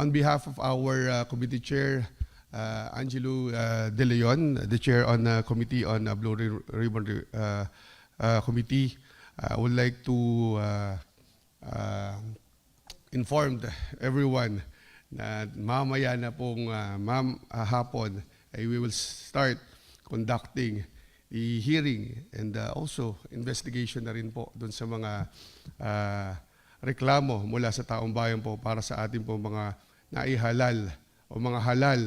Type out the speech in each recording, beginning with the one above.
on behalf of our uh, committee chair, uh, Angelo uh, De Leon, the chair on the committee on uh, Blue Ri- Ribbon uh, uh, Committee, I would like to uh, uh, inform everyone na mamaya na pong uh, mam, uh, hapon ay we will start conducting the hearing and uh, also investigation na rin po doon sa mga uh, reklamo mula sa taong bayan po para sa ating po mga naihalal o mga halal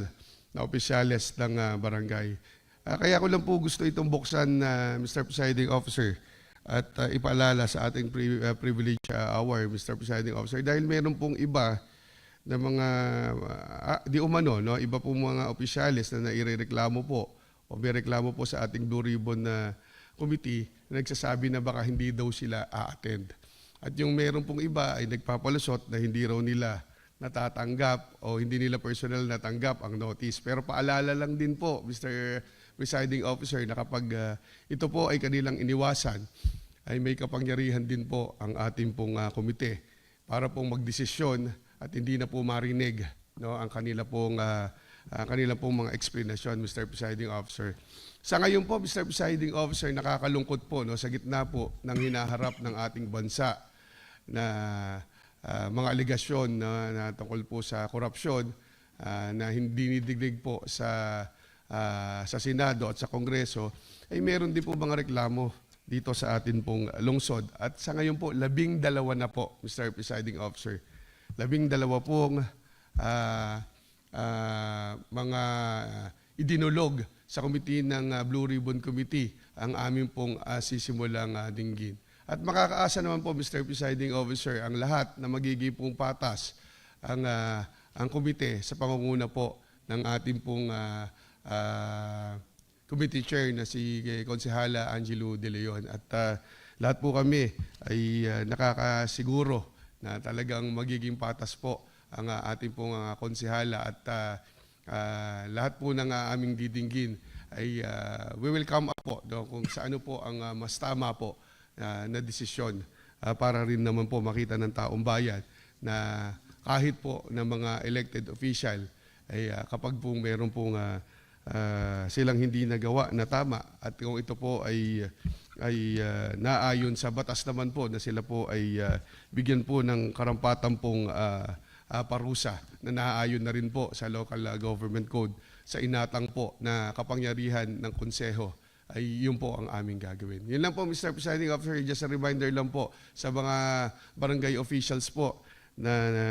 na opisyales ng uh, barangay. Uh, kaya ko lang po gusto itong buksan, uh, Mr. Presiding Officer, at uh, ipaalala sa ating pri- uh, privilege uh, hour, Mr. Presiding Officer, dahil meron pong iba na mga, uh, ah, di umano, no? iba pong mga opisyalis na nairereklamo po o may reklamo po sa ating Blue Ribbon na committee na nagsasabi na baka hindi daw sila a-attend. At yung meron pong iba ay nagpapalusot na hindi raw nila natatanggap o hindi nila personal natanggap ang notice. Pero paalala lang din po, Mr. Presiding Officer, na kapag ah, ito po ay kanilang iniwasan, ay may kapangyarihan din po ang ating pong ah, komite para pong magdesisyon at hindi na po marinig no, ang kanila pong, ah, ang kanila pong mga explanation, Mr. Presiding Officer. Sa ngayon po, Mr. Presiding Officer, nakakalungkot po no, sa gitna po ng hinaharap ng ating bansa na ah, mga aligasyon na, na tungkol po sa korupsyon ah, na hindi nidigdig po sa ah, sa Senado at sa Kongreso ay meron din po mga reklamo dito sa atin pong lungsod. At sa ngayon po, labing dalawa na po, Mr. Presiding Officer. Labing dalawa pong ah, ah, mga idinulog sa committee ng Blue Ribbon Committee ang aming pong ah, sisimulang ah, dinggin. At makakaasa naman po, Mr. Presiding Officer, ang lahat na magiging pong patas ang, ah, ang komite sa pangunguna po ng ating pong ah, ah, committee chair na si eh, Konsehala Angelo De Leon. At ah, lahat po kami ay ah, nakakasiguro na talagang magiging patas po ang ah, ating pong ah, konsehala at ah, ah, lahat po ng ah, aming didinggin ay ah, we will come up po no, kung sa ano po ang ah, mas tama po ah, na desisyon ah, para rin naman po makita ng taong bayan na kahit po ng mga elected official ay ah, kapag po meron pong ah, ah, silang hindi nagawa na tama at kung ito po ay ay ah, naayon sa batas naman po na sila po ay ah, bigyan po ng karampatan pong ah, ah, parusa na naaayon na rin po sa local ah, government code sa inatang po na kapangyarihan ng konseho ay yun po ang aming gagawin. Yun lang po Mr. Presiding Officer, just a reminder lang po sa mga barangay officials po na, na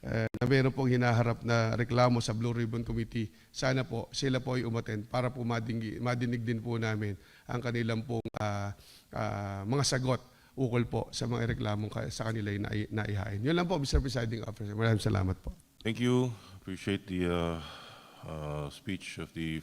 eh, na meron pong hinaharap na reklamo sa Blue Ribbon Committee, sana po sila po ay umaten para po madingi, madinig din po namin ang kanilang pong ah, ah, mga sagot ukol po sa mga reklamong sa kanila na naihain. Yun lang po, Mr. Presiding Officer. Maraming salamat po. Thank you. Appreciate the uh, uh, speech of the